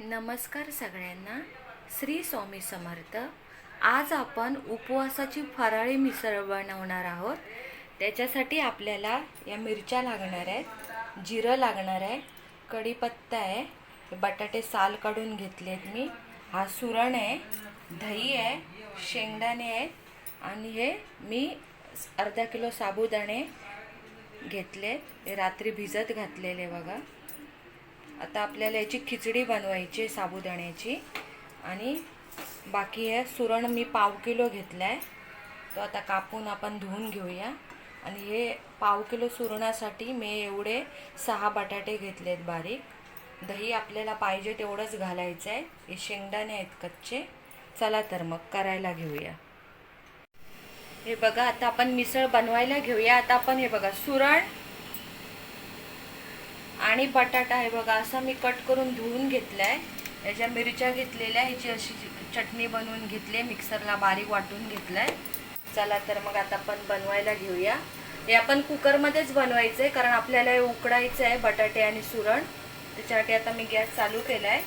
नमस्कार सगळ्यांना. श्री स्वामी समर्थ. आज आपण उपवासाची फराळी मिसळ बनवणार आहोत. त्याच्यासाठी आपल्याला या मिरच्या लागणार आहेत जिरं लागणार आहे कढीपत्ता आहे बटाटे साल काढून घेतलेत मी हा सुरण आहे दही आहे शेंगदाणे आहेत आणि हे मी अर्धा किलो साबुदाणे घेतले रात्री भिजत घातलेले बघा. आता आपल्याला याची खिचडी बनवायची आहे साबुदाण्याची. आणि बाकी हे सुरण मी पाव किलो घेतला आहे तो आता कापून आपण धुवून घेऊया. आणि हे पाव किलो सुरणासाठी मी एवढे सहा बटाटे घेतले आहेत बारीक. दही आपल्याला पाहिजे तेवढंच घालायचं आहे हे शेंगदाणे आहेत कच्चे. चला तर मग करायला घेऊया. हे बघा आता आपण मिसळ बनवायला घेऊया. आता आपण हे बघा सुरण आणि बटाटा आहे बघा असा मी कट करून धुवून घेतलाय. याच्या मिरच्या घेतलेल्या ह्याची अशी चटणी बनवून घेतली मिक्सरला बारीक वाटून घेतलाय. चला तर मग आता आपण बनवायला घेऊया. हे आपण कुकरमध्येच बनवायचं आहे कारण आपल्याला हे उकडायचं आहे बटाटे आणि सुरण. त्याच्यासाठी आता मी गॅस चालू केला आहे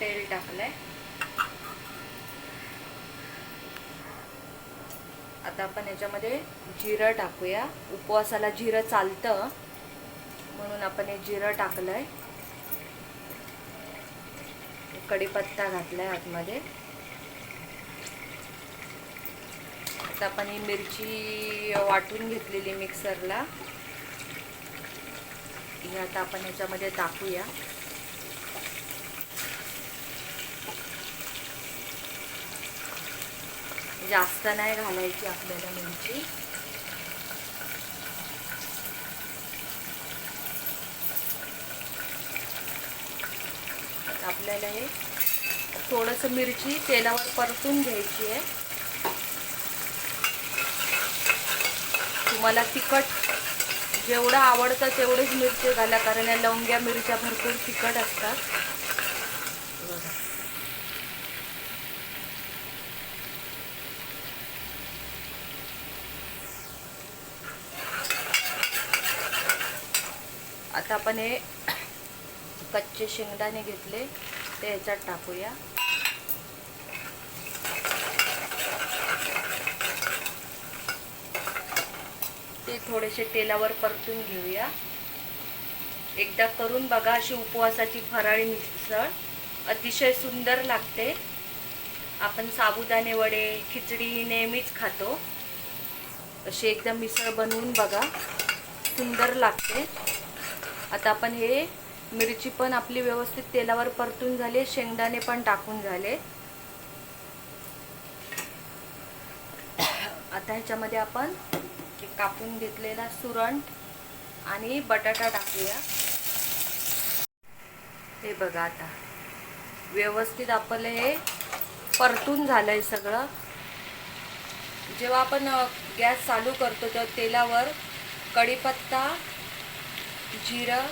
तेल टाकलंय. आता आपण याच्यामध्ये जिरं टाकूया. उपवासाला जिरं चालतं. म्हणून आपण हे जिरं टाकलंय. कढीपत्ता घातलाय आतमध्ये. आता आपण ही मिरची वाटून घेतलेली मिक्सरला ही आता आपण ह्याच्यामध्ये टाकूया. जास्त नाही घालायची आपल्याला मिरची. आपल्याला हे थोडंसं मिरची तेलावर परतून घ्यायची आहे. तुम्हाला तिखट जेवढं आवडतं तेवढेच मिरची घाला कारण या लवंग्या मिरच्या भरपूर तिखट असतात बघा आता आपण हे कच्चे शेंगदाणे घेतले ते ह्याच्यात टाकूया. ते थोडेसे तेलावर परतून घेऊया. एकदा करून बघा अशी उपवासाची फराळी मिसळ. अतिशय सुंदर लागते. आपण साबुदाणे वडे खिचडी नेहमीच खातो. अशी एकदा मिसळ बनवून बघा. सुंदर लागते. आता आपण हे मिरची पण आपली व्यवस्थित तेलावर परतून झाली शेंगदाणे पण टाकून झाले. आता ह्याच्यामध्ये आपण कापून घेतलेला सुरंट आणि बटाटा टाकूया. हे बघा आता व्यवस्थित आपलं हे परतून झालंय सगळं. जेव्हा आपण गॅस चालू करतो तेव्हा तेलावर कढीपत्ता जिरं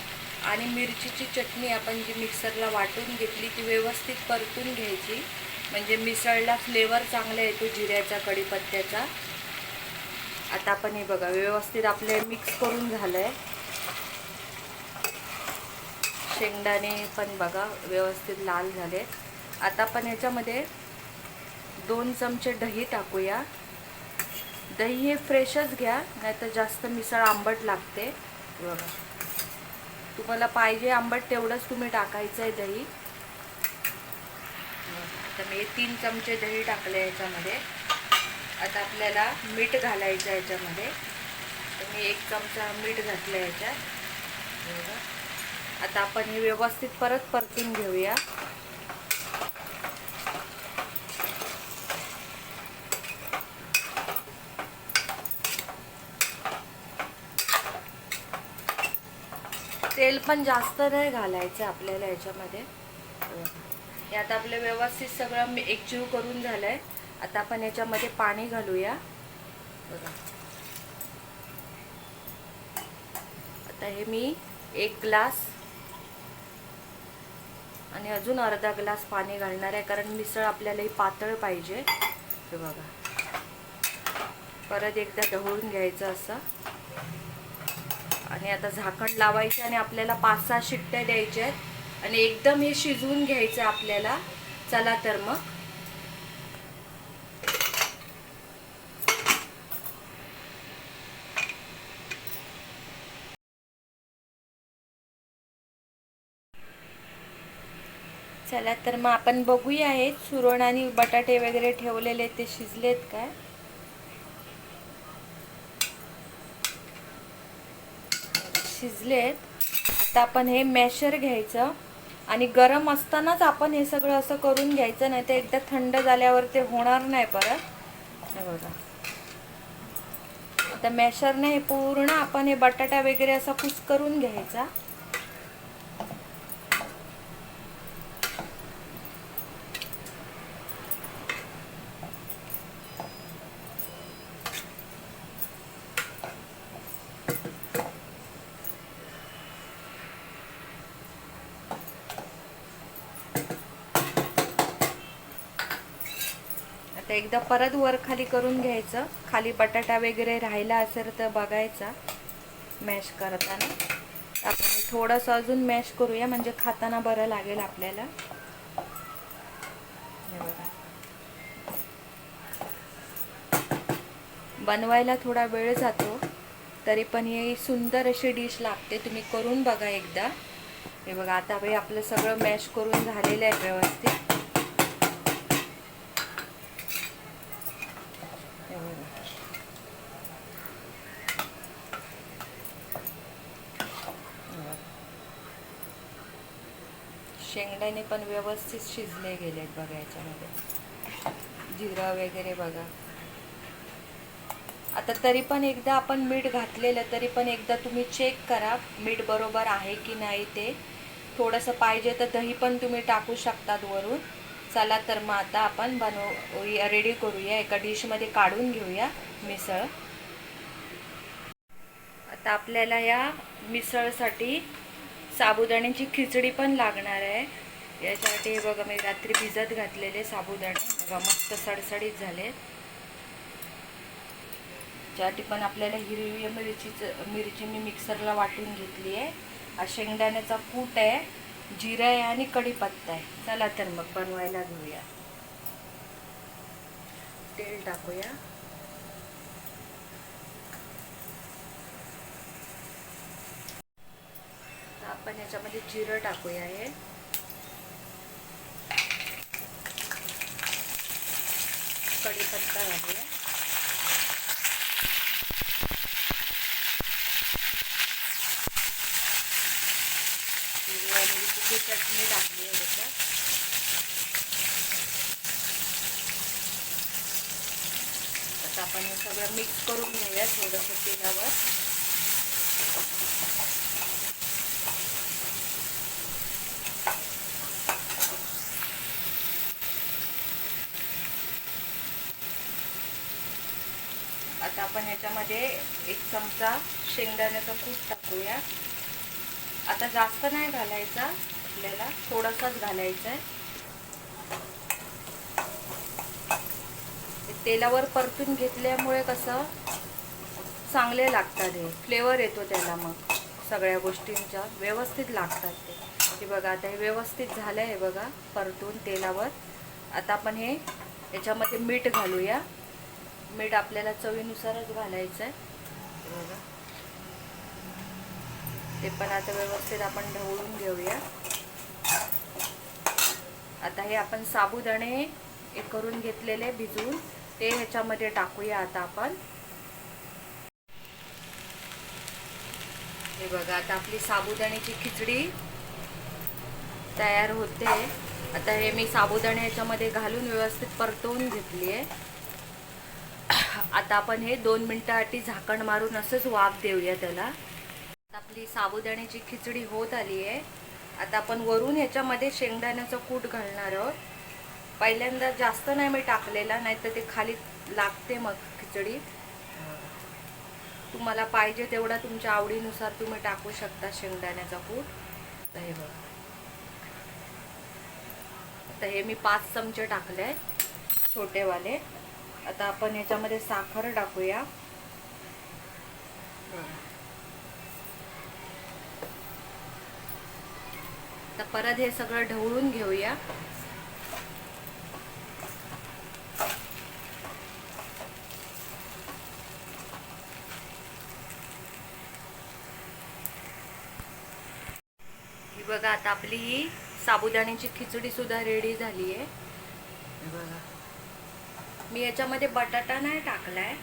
आणि मिरचीची चटणी आपण जी मिक्सरला वाटून घेतली ती व्यवस्थित परतून घ्यायची. म्हणजे मिसळला फ्लेवर चांगला येतो जिऱ्याचा कढीपत्त्याचा. आता आपण हे बघा व्यवस्थित आपले मिक्स करून झालं आहे शेंगदाणे पण बघा व्यवस्थित लाल झाले आता आपण ह्याच्यामध्ये दोन चमचे दही टाकूया. दही हे फ्रेशच घ्या नाहीतर जास्त मिसळ आंबट लागते. बघा. तुम्हाला पाहिजे आंबट तेवढंच तुम्ही टाकायचं आहे दही. आता मी तीन चमचे दही टाकले याच्यामध्ये. आता आपल्याला मीठ घालायचं आहे याच्यामध्ये. तर मी एक चमचा मीठ घातलं याच्यात. आता आपण हे व्यवस्थित परत परतून घेऊया तेल पण जास्त नाही घालायचं आपल्याला याच्यामध्ये. हे आता आपलं व्यवस्थित सगळं मी एकजीव करून झालंय. आता आपण याच्यामध्ये पाणी घालूया. बघा. आता हे मी एक ग्लास आणि अजून अर्धा ग्लास पाणी घालणार आहे कारण मिसळ आपल्याला ही पातळ पाहिजे. हे बघा. परत एकदा ढवळून घ्यायचं असं. आणि आता झाकण लावायचे आणि आपल्याला पाच सहा शिट्ट्या द्यायच्या आहेत. आणि एकदम हे शिजवून घ्यायचं आपल्याला. चला तर मग. चला तर मग आपण बघूया हे सुरण आणि बटाटे वगैरे ठेवलेले ते शिजलेत काय? शिजलेत. आता आपण हे मॅशर घ्यायचं आणि गरम असतानाच आपण हे सगळं असं करून घ्यायचं नाही तर एकदा थंड झाल्यावर ते होणार नाही परत. हे बघा. आता मॅशरने हे पूर्ण आपण हे बटाटा वगैरे असा कुस करून घ्यायचा. एकदा परत वर खाली करून घ्यायचं. खाली बटाटा वगैरे राहिला असेल तर बघायचा. मॅश करताना. आपण थोडंसं अजून मॅश करूया म्हणजे खाताना बरं लागेल आपल्याला. बनवायला थोडा वेळ जातो. तरी पण ही सुंदर अशी डिश लागते. तुम्ही करून बघा एकदा. हे बघा आता बाई आपलं सगळं मॅश करून झालेलं आहे व्यवस्थित हे बघा. हे बघा. शेंगदाणे पण व्यवस्थित शिजले गेलेत बघा याच्यामध्ये. जिरं वगैरे बघा. आता तरी पण एकदा आपण मीठ घातलेलं तरी पण एकदा तुम्ही चेक करा मीठ बरोबर आहे की नाही ते. थोडंसं पाहिजे तर दही पण तुम्ही टाकू शकतात वरून. चला तर मग आता आपण बनव रेडी करूया. एका डिशमध्ये काढून घेऊया मिसळ. आता आपल्याला या मिसळसाठी साबुदाण्याची खिचडी पण लागणार आहे. याच्यासाठी हे बघा मी रात्री भिजत घातलेले साबुदाणे. बघा मस्त सडसडीत झाले त्यासाठी पण आपल्याला हिरवी मिरचीचं मिरची मी मिक्सरला वाटून घेतली आहे. हा शेंगदाण्याचा कूट आहे जिरं आहे आणि कढीपत्ता आहे. चला तर मग बनवायला घेऊया तेल टाकूया. आपण याच्यामध्ये जिरं टाकूया हे. कढीपत्ता घालूया. हिरव्या चटणी टाकली आहे त्याच्यात आता आपण हे सगळं मिक्स करून घेऊया थोडंसं तेलावर. आता आपण ह्याच्यामध्ये एक चमचा शेंगदाण्याचा कूट टाकूया. आता जास्त नाही घालायचा आपल्याला थोडासाच घालायचा आहे तेलावर परतून घेतल्यामुळे कसं चांगले लागतात हे. फ्लेवर येतो त्याला मग. सगळ्या गोष्टींच्या व्यवस्थित लागतात ते. हे बघा आता हे व्यवस्थित झालं आहे बघा परतून तेलावर. आता आपण हे याच्यामध्ये मीठ घालूया. मीठ आपल्याला चवीनुसारच घालायचं आहे बघा. ते पण आता व्यवस्थित आपण ढवळून घेऊया. आता हे आपण साबुदाणे हे करून घेतलेले भिजवून ते ह्याच्यामध्ये टाकूया आता आपण. हे बघा आता आपली साबुदाण्याची खिचडी तयार होते. आता हे मी साबुदाणे ह्याच्यामध्ये घालून व्यवस्थित परतवून घेतली आहे आता आपण हे दोन मिनटासाठी झाकण मारून असंच वाफ देऊया त्याला. आपली साबुदाण्याची खिचडी होत आली आहे. आता आपण वरून ह्याच्यामध्ये शेंगदाण्याचं कूट घालणार आहोत. पहिल्यांदा जास्त नाही मी टाकलेला नाही तर ते खाली लागते मग खिचडी. तुम्हाला पाहिजे तेवढा तुमच्या आवडीनुसार तुम्ही टाकू शकता शेंगदाण्याचा कूट. तर हे बघ. आता हे मी पाच चमचे टाकले छोटेवाले. आता आपण याच्यामध्ये साखर टाकूया. आता परत हे सगळं ढवळून घेऊया. बघा आता आपली ही साबुदाण्याची खिचडी सुद्धा रेडी झाली आहे बघा. मी याच्यामध्ये बटाटा नाही टाकलाय.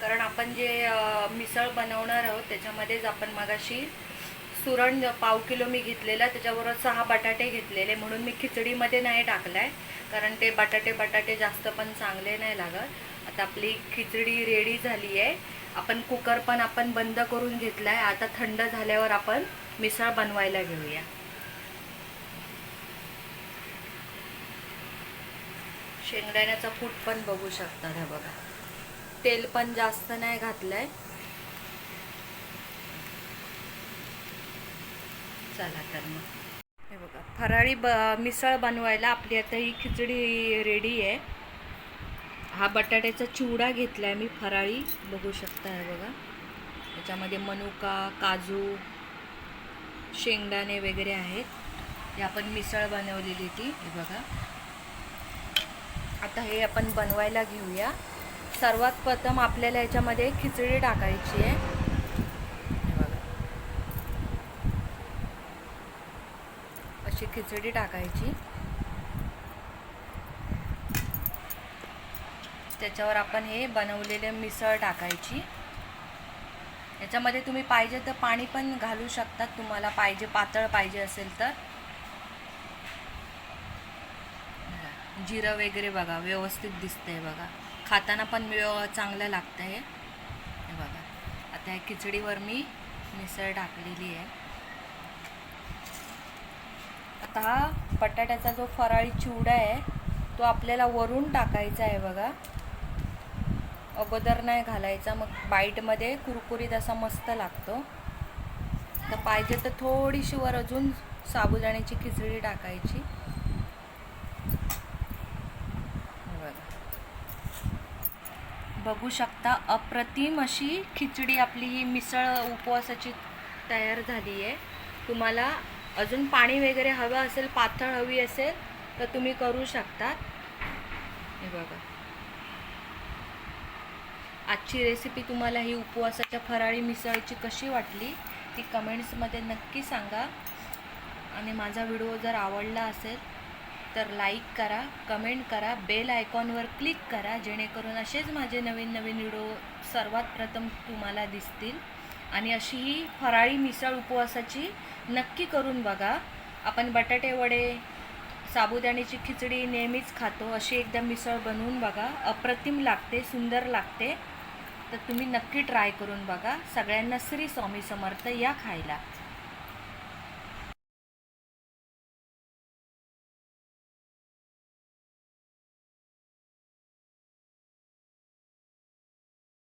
कारण आपण जे मिसळ बनवणार आहोत त्याच्यामध्येच आपण मगाशी सुरण पाव किलो मी घेतलेला त्याच्याबरोबर सहा बटाटे घेतलेले. म्हणून मी खिचडीमध्ये नाही टाकलाय. कारण ते बटाटे बटाटे जास्त पण चांगले नाही लागत. आता आपली खिचडी रेडी झाली आहे आपण कुकर पण आपण बंद करून घेतलाय. आता थंड झाल्यावर आपण मिसळ बनवायला घेऊया. शेंगदाण्याचा कूट पण बघू शकता हे बघा. तेल पण जास्त नाही घातलंय. चला तर मग. हे बघा फराळी ब मिसळ बनवायला आपली आता ही खिचडी रेडी आहे. हा बटाट्याचा चिवडा घेतलाय मी फराळी. बघू शकता हे बघा. त्याच्यामध्ये मनुका काजू शेंगदाणे वगैरे आहेत. हे आपण मिसळ बनवलेली ती हे बघा. आता हे आपण बनवायला घेऊया. सर्वात प्रथम आपल्याला याच्यामध्ये खिचडी टाकायची आहे. बघा. अशी खिचडी टाकायची. त्याच्यावर आपण हे बनवलेले मिसळ टाकायची. याच्यामध्ये तुम्ही पाहिजे तर पाणी पण घालू शकतात तुम्हाला पाहिजे पातळ पाहिजे असेल तर. जिरं वगैरे बघा व्यवस्थित दिसतंय बघा. खाताना पण व्यव चांगलं लागतं हे हे बघा. आता ह्या खिचडीवर मी मिसळ टाकलेली आहे. आता हा बटाट्याचा जो फराळी चिवडा आहे तो आपल्याला वरून टाकायचा आहे बघा. अगोदर नाही घालायचा मग बाईटमध्ये कुरकुरीत असा मस्त लागतो. तर पाहिजे तर थोडीशी वर अजून साबुदाण्याची खिचडी टाकायची हे बघा. बघू शकता अप्रतिम अशी खिचडी आपली ही मिसळ उपवासाची तयार झाली आहे तुम्हाला अजून पाणी वगैरे हवं असेल पातळ हवी असेल तर तुम्ही करू शकता हे बघा. आजची रेसिपी तुम्हाला ही उपवासाच्या फराळी मिसळची कशी वाटली ती कमेंट्समध्ये नक्की सांगा. आणि माझा व्हिडिओ जर आवडला असेल तर लाईक करा कमेंट करा बेल आयकॉनवर क्लिक करा जेणेकरून असेच माझे नवीन नवीन व्हिडिओ सर्वात प्रथम तुम्हाला दिसतील. आणि अशी ही फराळी मिसळ उपवासाची नक्की करून बघा. आपण बटाटे वडे साबुदाण्याची खिचडी नेहमीच खातो. अशी एकदा मिसळ बनवून बघा. अप्रतिम लागते सुंदर लागते. तर तुम्ही नक्की ट्राय करून बघा. सगळ्यांना श्री स्वामी समर्थ या खायला.